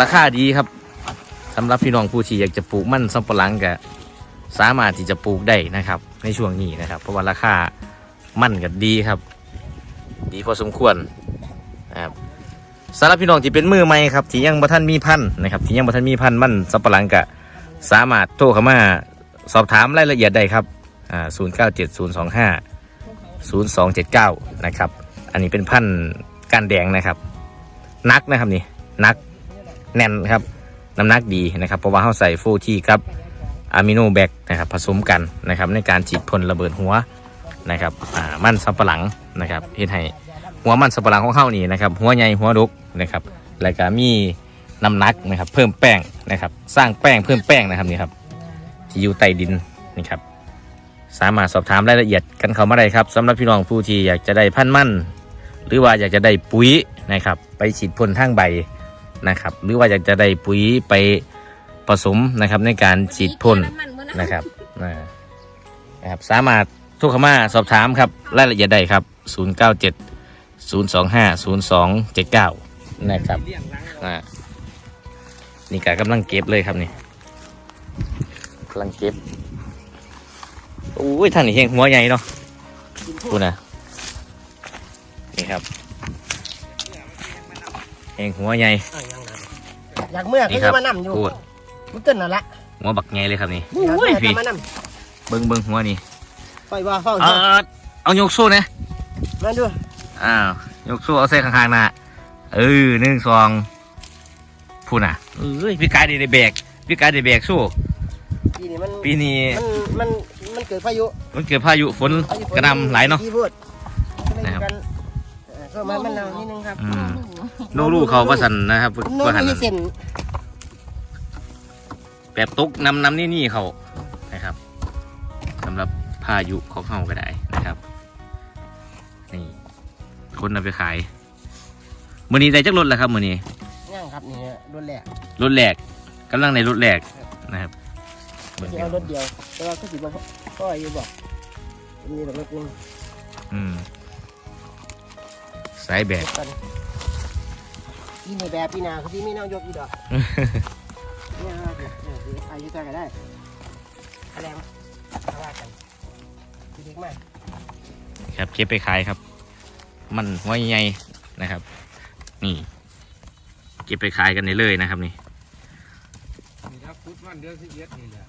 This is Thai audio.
ราคาดีครับสำหรับพี่น้องผู้ที่อยากจะปลูกมันสำปะหลังก็สามารถที่จะปลูกได้นะครับ ในช่วงนี้นะครับ เพราะว่าราคามันก็ดีครับ ดีพอสมควรนะครับสำหรับพี่น้องที่เป็นมือใหม่ครับที่ยังบ่ท่านมีพันนะครับที่ยังบ่ท่านมีพันมันสำปะหลังก็สามารถโทรเข้ามาสอบถามรายละเอียดได้ครับอ่า0 9 7 0 2 5 0 2 7 9นะครับ อันนี้เป็นพันธุ์การแดงนะครับ นักนะครับนี่นัก แน่นครับน้ำหนักดีนะครับเพราะว่าเขาใส่ฟูที่ครับอะมิโนแบคนะครับผสมกันนะครับในการฉีดพ่นระเบิดหัวนะครับอ่ามันสับปะหลังนะครับเฮ็ดให้หัวมันสับปะหลังของเขานี่นะครับหัวใหญ่หัวดกนะครับแล้วก็มีน้ำหนักนะครับเพิ่มแป้งนะครับสร้างแป้งเพิ่มแป้งนะครับนี่ครับที่อยู่ใต้ดินนี่ครับสามารถสอบถามรายละเอียดกันเขามาได้ครับสำหรับพี่น้องผู้ที่อยากจะได้พันมันหรือว่าอยากจะได้ปุ๋ยนะครับไปฉีดพ่นทางใบ นะครับ หรือว่าอยากจะได้ปุ๋ยไปผสมนะครับในการฉีดพ่นนะครับอ่านะครับสามารถโทุกขมาสอบถามครับรายละเอียดได้ครับ 097 025 0279 นะครับอ่านี่กากำลังเก็บเลยครับนี่กำลังเก็บโอ้ยท่านนี่เฮงหัวใหญ่เนาะดูนะนี่ครับเอ งหัวใหญ่อยากเมื่อนี่ก็ครัจะบมานั่อยู่พูดมันเกินนั่นละหัวบักใหญ่เลยครับนี่อยากอุ้เมื่ยอพี่จะมานั่เบิ้งเบิ้งหัวนี่ปล่อยว่าเฝ้าเออเอายกสู้นะมาดูอ้าวยกสู้เอาเส้นข้างๆนะเออหนึ่งสองพูดน่ะเอ้ยพี่กายได้แบกพี่กายได้แบกสู้ ปีนี้มันปีนี้มันมันมันเกิดพายุมันเกิดพายุฝนพายุฝกระหนำหลายเนาะ ที่พูดก็เลยนะครั บกันเอ่อก็มามันนาวนิดนึงครับอืมลูกๆเขาว่าสันนะครับโน้ว่าสันมีเส้นแบบตุกนำนำนี่นี่เขานะครับสำหรับพายุของเขาก็ได้นะครับ นี่ คนเอาไปขายมือนี้ได้จักรถแล้วครับมือนี้ย่างครับนี่รถแหลกรถแหลกกำลังในรถแหลกนะครับเบิ่งจะเอารถเดียวแต่ว่าก็สิบว่าก็อายุบอกมีแต่รถหนึงอืม สายแบกกันปีนี้แบบปีหนาคือที่มีแนวยกอีดอกเนี่ยครับเนี่ยเนี่ยคืออายุเท่ากันได้อะไรมั้ยเอาว่ากันคือเด็กมากครับเก็บไปขายครับ มันหัวใหญ่ๆนะครับ นี่ เก็บไปขายกันได้เลยนะครับนี่นี่ครับพุทธวันเดือนสิบเอ็ดนี่แหละ